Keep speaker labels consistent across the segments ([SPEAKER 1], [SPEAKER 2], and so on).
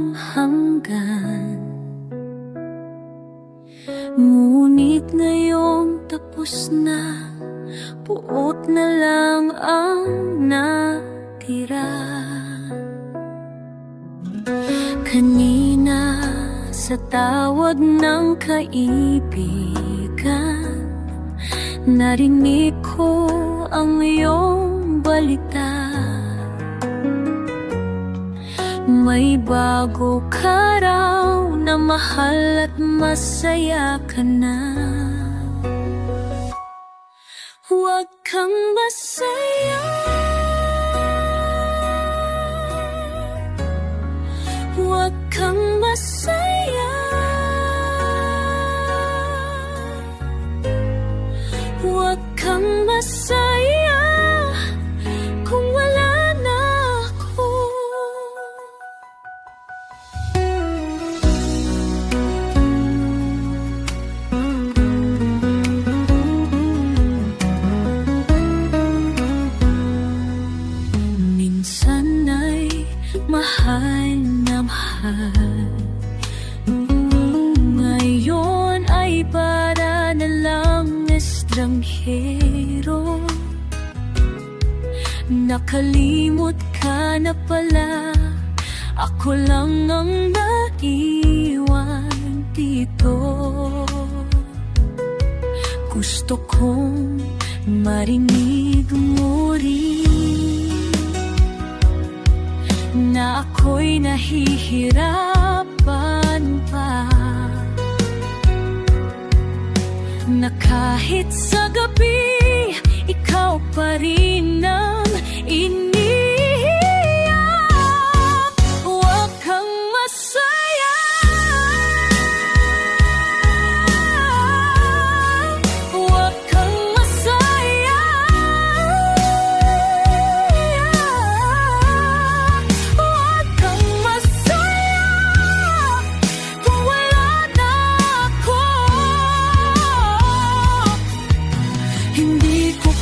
[SPEAKER 1] walang hanggan. Ngunit ngayong tapos na Puot na lang ang natira. Kanina sa tawag ng kaibigan Narinig ko ang iyong balita May bago ka raw na mahal at masaya ka na. Huwag kang masaya estranghero Nakalimot ka na pala. Ako lang ang naiwan dito. Gusto kong marinig mo rin. Na ako'y nahihirapan pa Na kahit sa gabi Ikaw pa rin ang iniiyak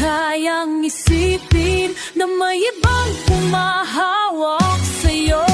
[SPEAKER 1] kayang isipin Na may ibang pumahawak sa'yo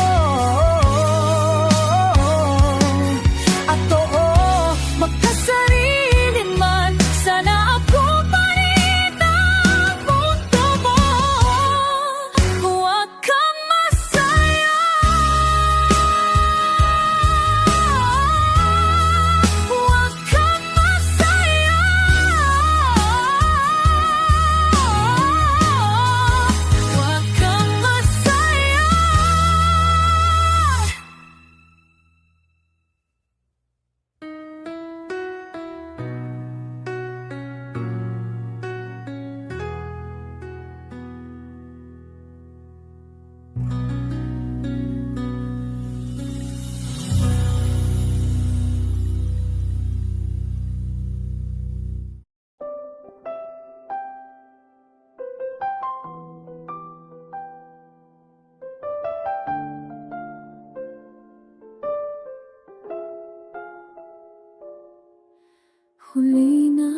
[SPEAKER 1] Huli na.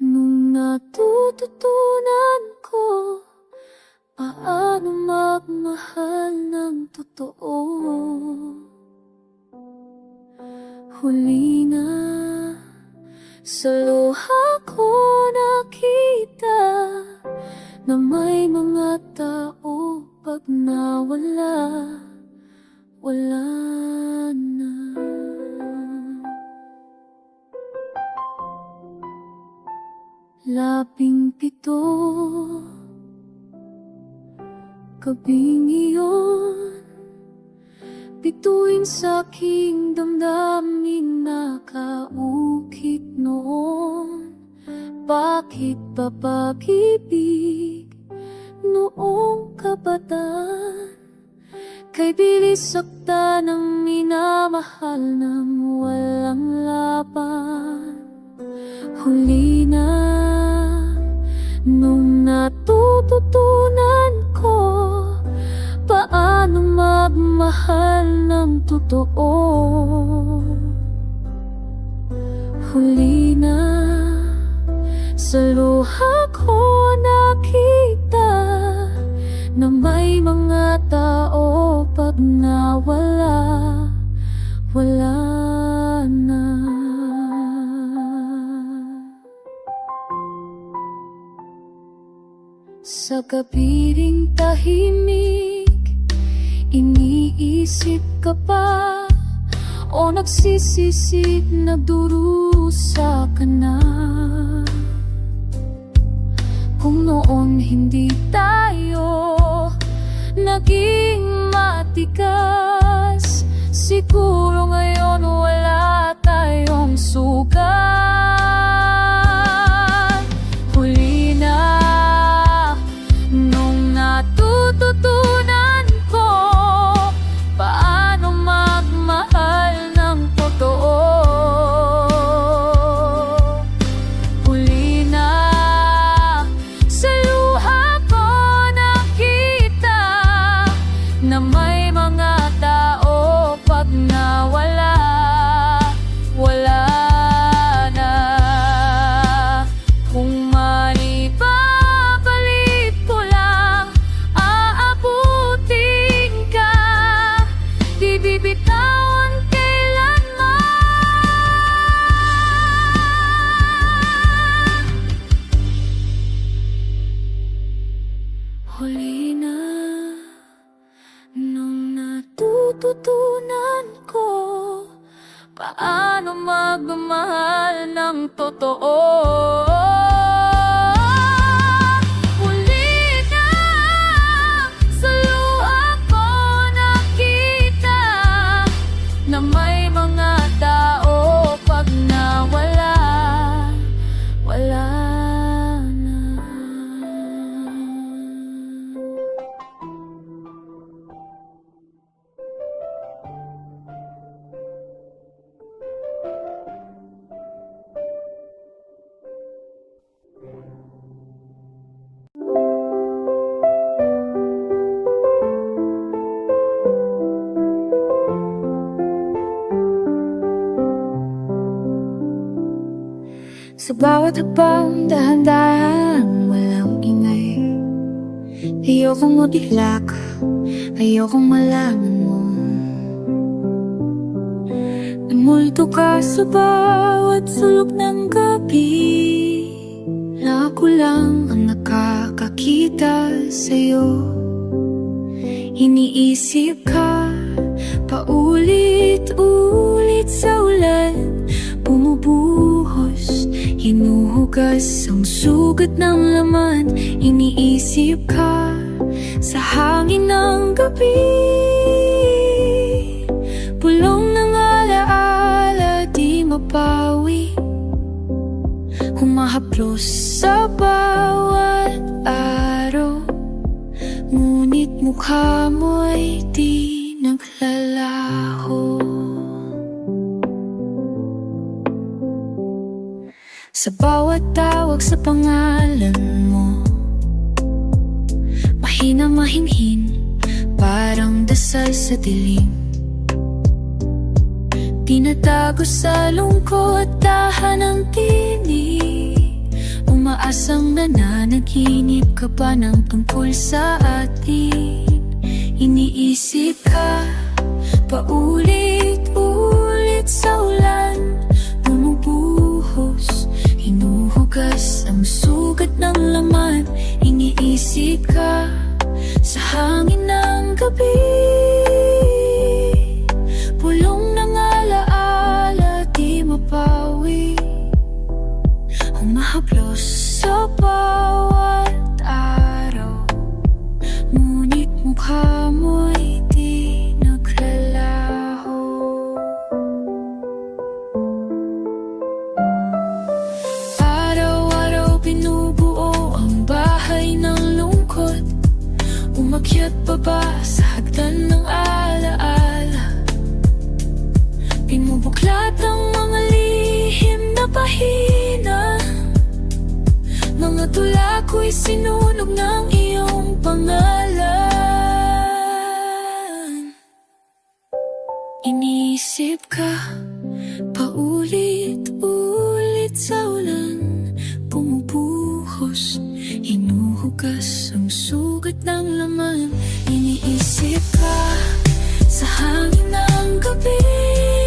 [SPEAKER 1] Nung natututunan ko Paano magmahal ng totoo? Huli na. Sa luha ko nakita Na may mga tao Pag nawala. Wala Labing pito. Gabing iyon Bituin sa aking damdamin Nakaukit noon. Bakit ba pag-ibig Noong kabataan? Kay bilis sakta ng minamahal magmahal ng totoo Huli na Sa luha ko nakita Na may mga tao pag nawala, wala na. Sa gabi ring tahimik, iniisip ka pa o nagsisisi, nagdurusa ka na. Kung noon hindi tayo naging matikas Siguro natututunan ko paano magmahal ng totoo. Sa bawat habang dahan-dahan walang ingay. Ayokong mabigla ka, ayokong malaman mo. Namulto ka sa bawat sulok ng gabi. Na ako lang ang nakakakita sa'yo. Iniisip ka paulit-ulit sa ulan hinuhugas ang sugat ng laman Iniisip ka sa hangin ng gabi. Pulong ng alaala di mapawi Humahaplos sa bawat araw. Ngunit mukha mo'y di naglalaho Sa bawat tawag sa pangalan mo Mahina mahinhin Parang dasal sa dilim. Tinatago sa lungkot Tahan ng tinig. Umaasang nananaginip ka pa ng tungkol sa atin. Iniisip ka Paulit-ulit sa ulan Ka Sa hangin ng gabi. Pulong ng alaala Di mapawi Humahaplos sa bawat araw. Ngunit mukha mo'y Pinubuklat ang mga lihim na pahina. Mga tula ko'y sinunog ng iyong pangalan. Iniisip ka Paulit-ulit sa ulan. Bumubuhos Hinuhog bukas ang sugat ng laman. Iniisip ka sa hangin ng gabi